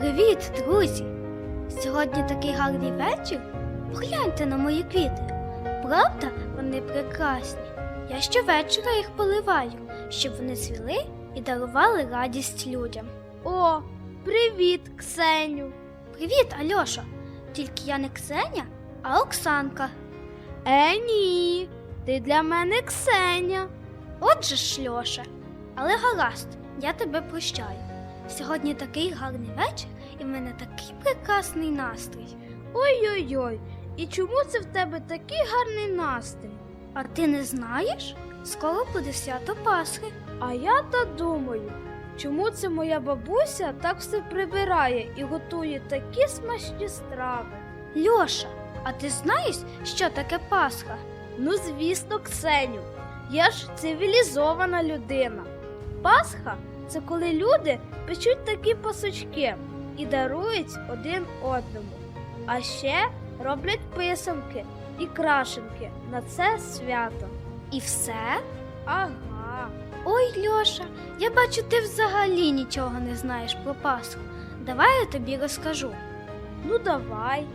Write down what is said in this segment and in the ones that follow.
Привіт, друзі! Сьогодні такий гарний вечір. Погляньте на мої квіти. Правда, вони прекрасні. Я щовечора їх поливаю, щоб вони цвіли і дарували радість людям. О, привіт, Ксеню. Привіт, Альоша! Тільки я не Ксеня, а Оксанка. Е, ні, ти для мене Ксеня. Отже ж, Льоша. Але гаразд, я тебе прощаю. Сьогодні такий гарний вечір, і в мене такий прекрасний настрій. Ой-ой-ой, і чому це в тебе такий гарний настрій? А ти не знаєш? Скоро буде свято Пасхи. А я то думаю, чому це моя бабуся так все прибирає і готує такі смачні страви? Льоша, а ти знаєш, що таке Пасха? Ну, звісно, Ксеню, я ж цивілізована людина. Пасха це коли люди печуть такі пасочки і дарують один одному. А ще роблять писанки і крашенки на це свято. І все? Ага. Ой, Льоша, я бачу, ти взагалі нічого не знаєш про Пасху. Давай я тобі розкажу. Ну давай.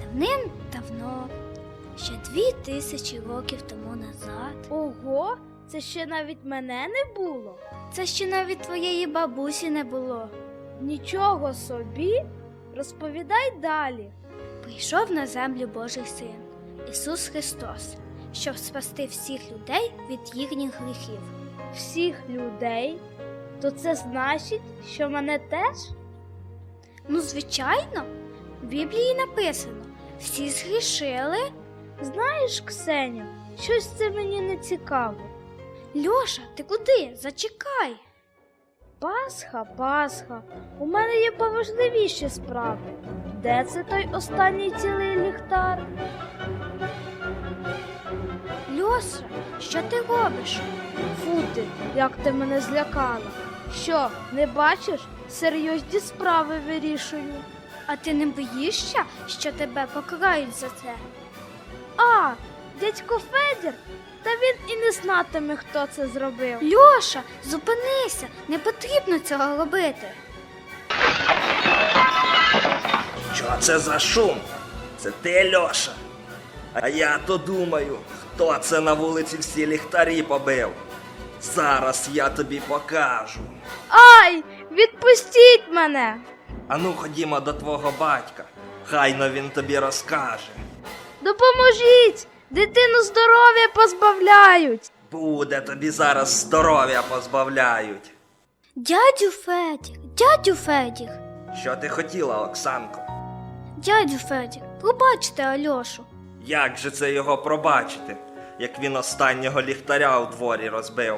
Давним-давно, ще дві тисячі років тому назад, Ого, це ще навіть мене не було. це ще навіть твоєї бабусі не було. Нічого собі. Розповідай далі. Прийшов на землю Божий син, Ісус Христос, щоб спасти всіх людей від їхніх гріхів. Всіх людей. То це значить, що мене теж? Ну, звичайно, в Біблії написано: всі згрішили. Знаєш, Ксеню, щось це мені не цікаво. Льоша, ти куди? Зачекай. Пасха, Пасха, у мене є поважливіші справи. Де це той останній цілий ліхтар? Льоша, що ти робиш? Фу ти, як ти мене злякала. Що, не бачиш? Серйозні справи вирішую. А ти не боїшся, що тебе покарають за це? А, дядько Федір, та він і не знатиме, хто це зробив. Льоша, зупинися, не потрібно цього робити. Що це за шум? Це ти, Льоша? А я то думаю, хто це на вулиці всі ліхтарі побив. Зараз я тобі покажу. Ай, відпустіть мене! Ану, ходімо до твого батька. Хайно він тобі розкаже. Допоможіть! Дитину здоров'я позбавляють. Буде тобі зараз здоров'я позбавляють. Дядю Федір, дядю Федір, Що ти хотіла, Оксанко? дядю Федір, пробачте Альошу. Як же це його пробачити, як він останнього ліхтаря у дворі розбив?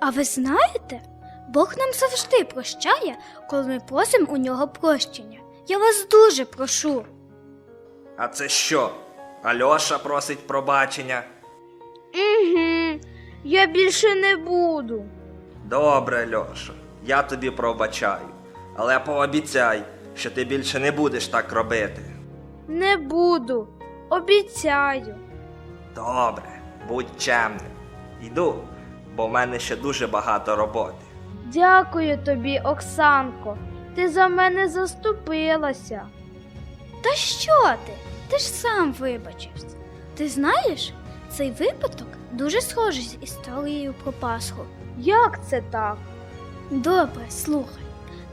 А ви знаєте, Бог нам завжди прощає, коли ми просимо у нього прощення. Я вас дуже прошу. А це що? Альоша просить пробачення. Угу, я більше не буду. Добре, Льоша, я тобі пробачаю, але пообіцяй, що ти більше не будеш так робити. Не буду. Обіцяю. Добре, будь чемним. Йду, бо в мене ще дуже багато роботи. Дякую тобі, Оксанко. Ти за мене заступилася. Та що ти? Ти ж сам вибачився. Ти знаєш, цей випадок дуже схожий з історією про Пасху. Як це так? Добре, слухай.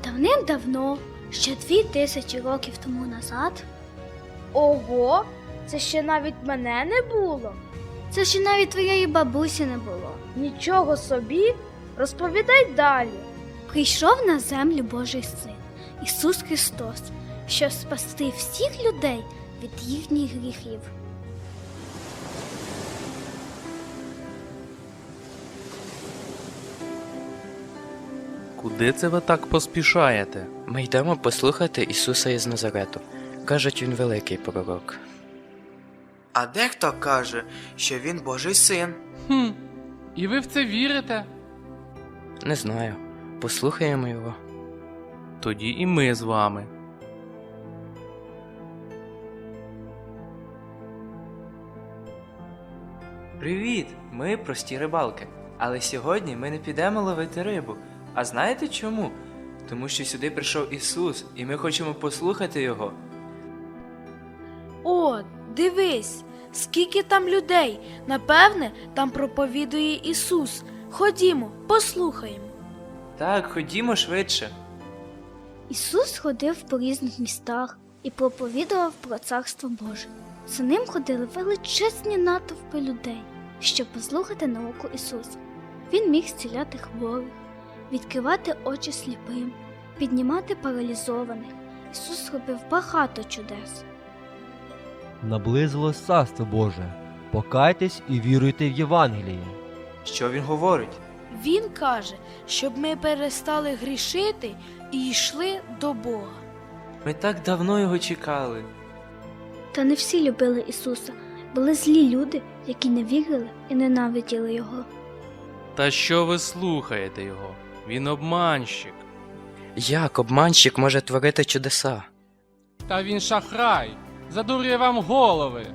Давним-давно, ще дві тисячі років тому назад, Ого, це ще навіть мене не було. це ще навіть твоєї бабусі не було. Нічого собі. Розповідай далі. Прийшов на землю Божий син, Ісус Христос, щоб спасти всіх людей від їхніх гріхів. Куди це ви так поспішаєте? Ми йдемо послухати Ісуса із Назарету. Кажуть, він великий пророк. А дехто каже, що він Божий син. Хм. І ви в це вірите? Не знаю. Послухаємо його. Тоді і ми з вами. Привіт! Ми прості рибалки. Але сьогодні ми не підемо ловити рибу. А знаєте чому? Тому що сюди прийшов Ісус, і ми хочемо послухати Його. О, дивись, скільки там людей. Напевне, там проповідує Ісус. Ходімо, послухаємо. Так, ходімо швидше. Ісус ходив по різних містах і проповідував про царство Боже. За ним ходили величезні натовпи людей, щоб послухати науку Ісуса. Він міг зціляти хворих, відкривати очі сліпим, піднімати паралізованих. Ісус робив багато чудес. Наблизилось царство Боже. Покайтесь і віруйте в Євангеліє. Що він говорить? Він каже, щоб ми перестали грішити і йшли до Бога. Ми так давно його чекали. Та не всі любили Ісуса, були злі люди, які не вірили і ненавиділи Його. Та що ви слухаєте його? Він обманщик. Як обманщик може творити чудеса? Та він шахрай, задурює вам голови.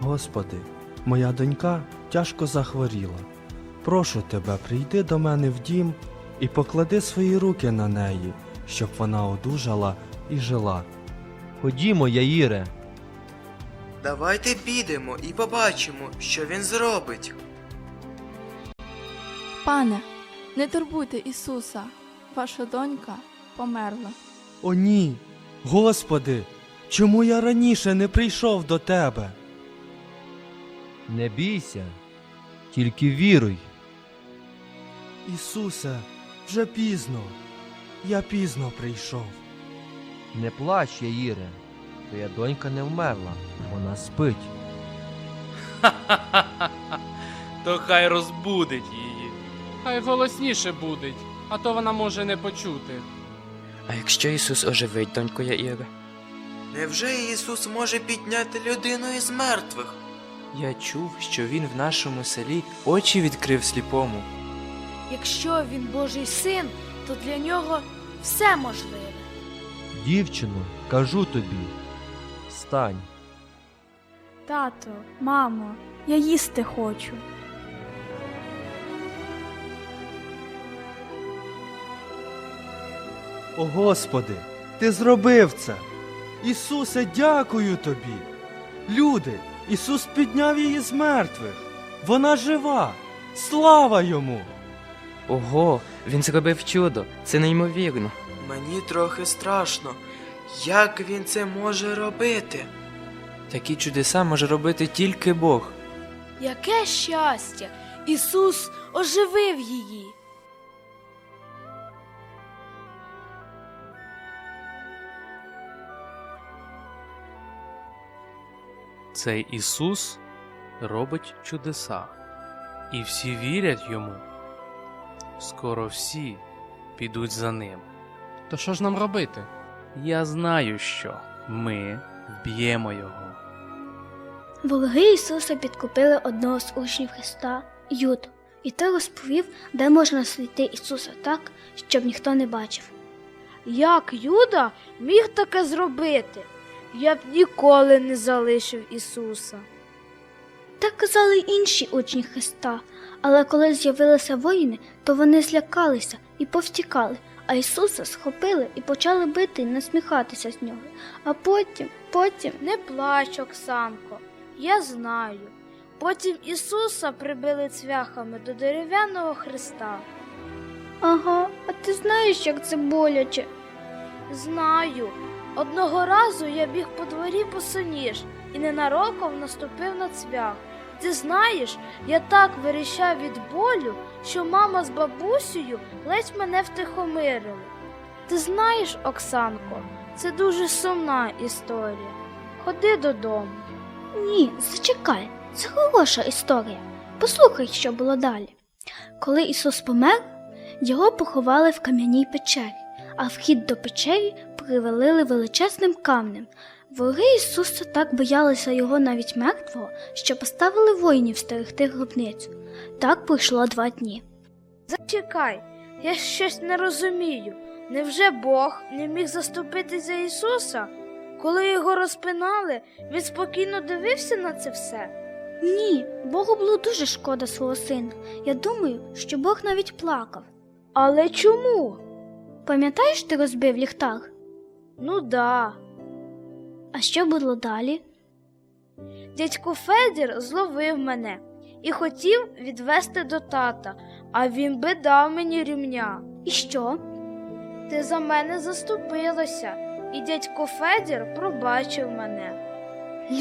Господи, моя донька тяжко захворіла. Прошу тебе, прийди до мене в дім і поклади свої руки на неї, щоб вона одужала і жила. Ходімо, Яїре. Давайте підемо і побачимо, що він зробить. Пане, не турбуйте Ісуса, ваша донька померла. О ні, Господи, чому я раніше не прийшов до тебе? Не бійся, тільки віруй. Ісусе, вже пізно. Я пізно прийшов. Не плач, Яїре. Твоя донька не вмерла, вона спить. Ха-ха-ха-ха. То хай розбудить її. Хай голосніше будить, а то вона може не почути. А якщо Ісус оживить доньку Яїри? Невже Ісус може підняти людину із мертвих? Я чув, що він в нашому селі очі відкрив сліпому. Якщо він Божий син, то для нього все можливе. Дівчино, кажу тобі. Встань. Тато, мамо, я їсти хочу. О Господи, Ти зробив це. Ісусе, дякую тобі. Люди, Ісус підняв її з мертвих. Вона жива. Слава йому! Ого, він зробив чудо, це неймовірно. Мені трохи страшно. Як він це може робити? Такі чудеса може робити тільки Бог. Яке щастя! Ісус оживив її. Цей Ісус робить чудеса. І всі вірять йому. Скоро всі підуть за ним. То що ж нам робити? Я знаю, що ми вб'ємо його. Вороги Ісуса підкупили одного з учнів Христа, Юду, і той розповів, де можна знайти Ісуса так, щоб ніхто не бачив. Як Юда міг таке зробити? Я б ніколи не залишив Ісуса. Так казали й інші учні Христа, але коли з'явилися воїни, то вони злякалися і повтікали, а Ісуса схопили і почали бити і насміхатися з нього. А потім, потім. Не плач, Оксанко, я знаю. Потім Ісуса прибили цвяхами до дерев'яного хреста. Ага, а ти знаєш, як це боляче? Знаю. Одного разу я біг по дворі босоніж і ненароком наступив на цвях. Ти знаєш, я так вирішав від болю, що мама з бабусею ледь мене втихомирили. Ти знаєш, Оксанко, це дуже сумна історія. Ходи додому. Ні, зачекай, це хороша історія. Послухай, що було далі. Коли Ісус помер, його поховали в кам'яній печері, а вхід до печері привалили величезним камнем. Вороги Ісуса так боялися його навіть мертвого, що поставили воїнів стерегти гробницю. Так пройшло два дні. Зачекай, я щось не розумію. Невже Бог не міг заступитись за Ісуса? Коли його розпинали, він спокійно дивився на це все. Ні, Богу було дуже шкода свого сина. Я думаю, що Бог навіть плакав. Але чому? Пам'ятаєш, ти розбив ліхтар? Ну да. А що було далі? Дядько Федір зловив мене і хотів відвести до тата, а він би дав мені рівня. І що? Ти за мене заступилася, і дядько Федір пробачив мене.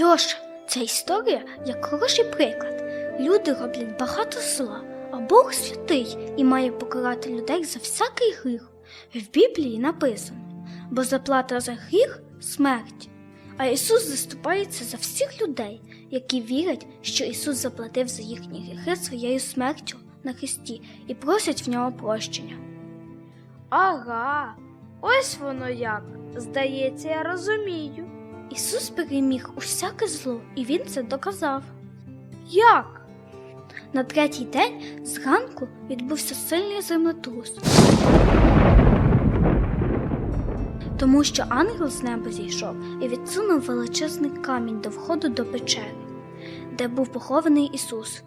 Льоша, ця історія як хороший приклад. Люди роблять багато зла, а Бог святий і має покарати людей за всякий гріх. В Біблії написано, бо заплата за гріх смерть. А Ісус заступається за всіх людей, які вірять, що Ісус заплатив за їхні гріхи своєю смертю на Христі і просять в нього прощення. Ага, ось воно як. Здається, я розумію. Ісус переміг усяке зло, і Він це доказав. Як? На третій день зранку відбувся сильний землетрус. Тому що ангел з неба зійшов і відсунув величезний камінь до входу до печери, де був похований Ісус.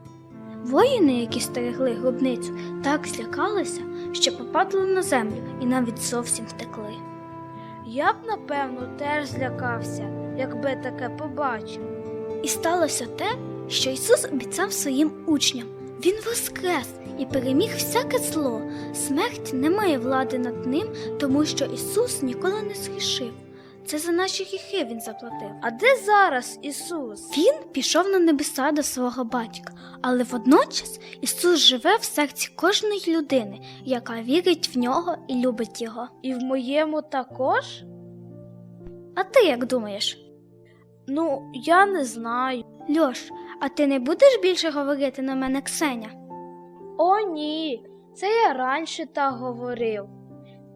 Воїни, які стерегли гробницю, так злякалися, що попадали на землю і навіть зовсім втекли. Я б, напевно, теж злякався, якби таке побачив. І сталося те, що Ісус обіцяв своїм учням. Він воскрес і переміг всяке зло. Смерть не має влади над ним, тому що Ісус ніколи не згрішив. Це за наші гріхи Він заплатив. А де зараз Ісус? Він пішов на небеса до свого батька, але водночас Ісус живе в серці кожної людини, яка вірить в нього і любить його. І в моєму також? А ти як думаєш? Ну, я не знаю. Льош, а ти не будеш більше говорити на мене Ксеня? О, ні, це я раніше так говорив.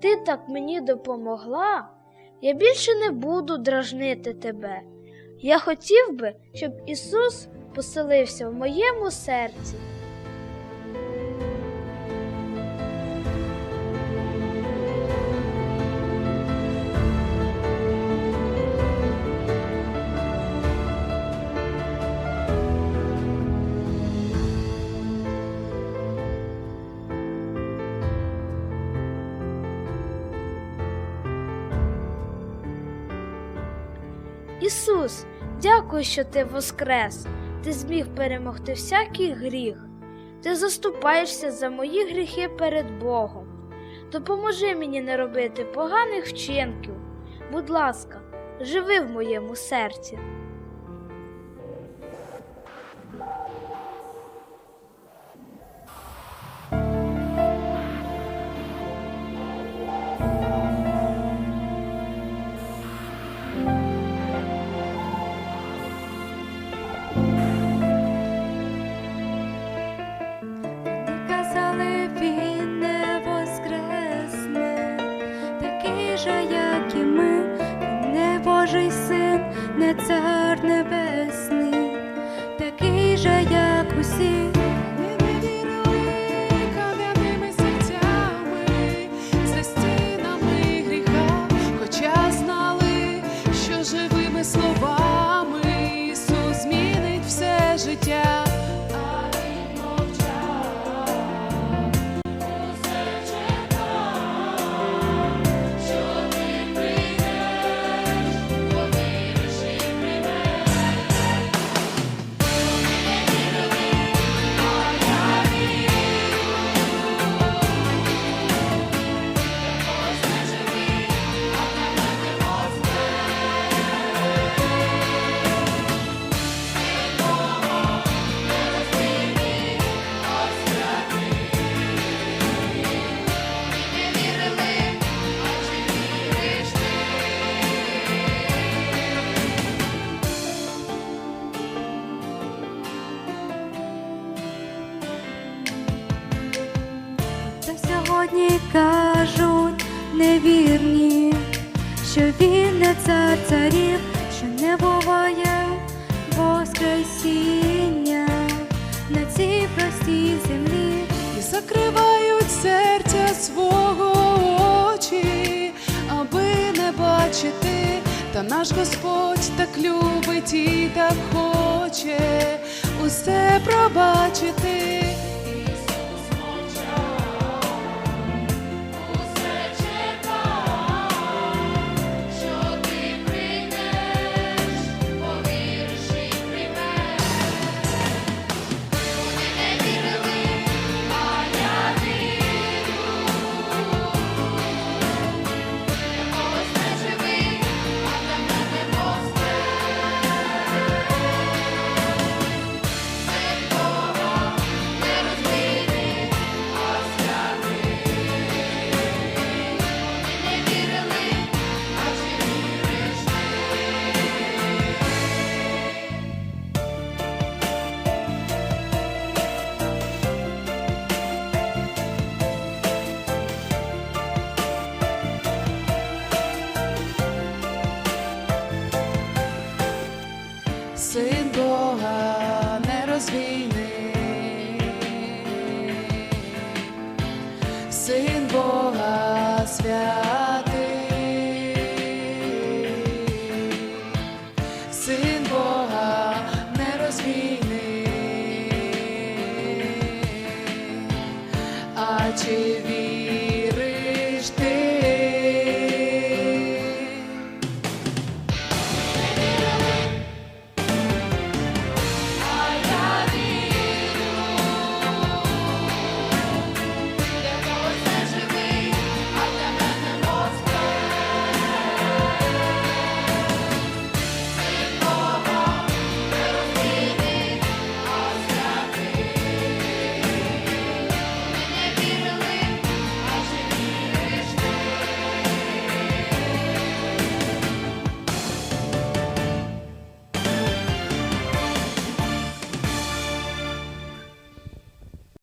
Ти так мені допомогла. Я більше не буду дражнити тебе. Я хотів би, щоб Ісус поселився в моєму серці. Дякую, що ти воскрес. Ти зміг перемогти всякий гріх. Ти заступаєшся за мої гріхи перед Богом. Допоможи мені не робити поганих вчинків. Будь ласка, живи в моєму серці. Кажуть невірні, що він не цар царів, що не буває воскресіння на цій простій землі. І закривають серця свого очі, аби не бачити, та наш Господь так любить і так хоче усе пробачити. Бога не розвійни, син Бога.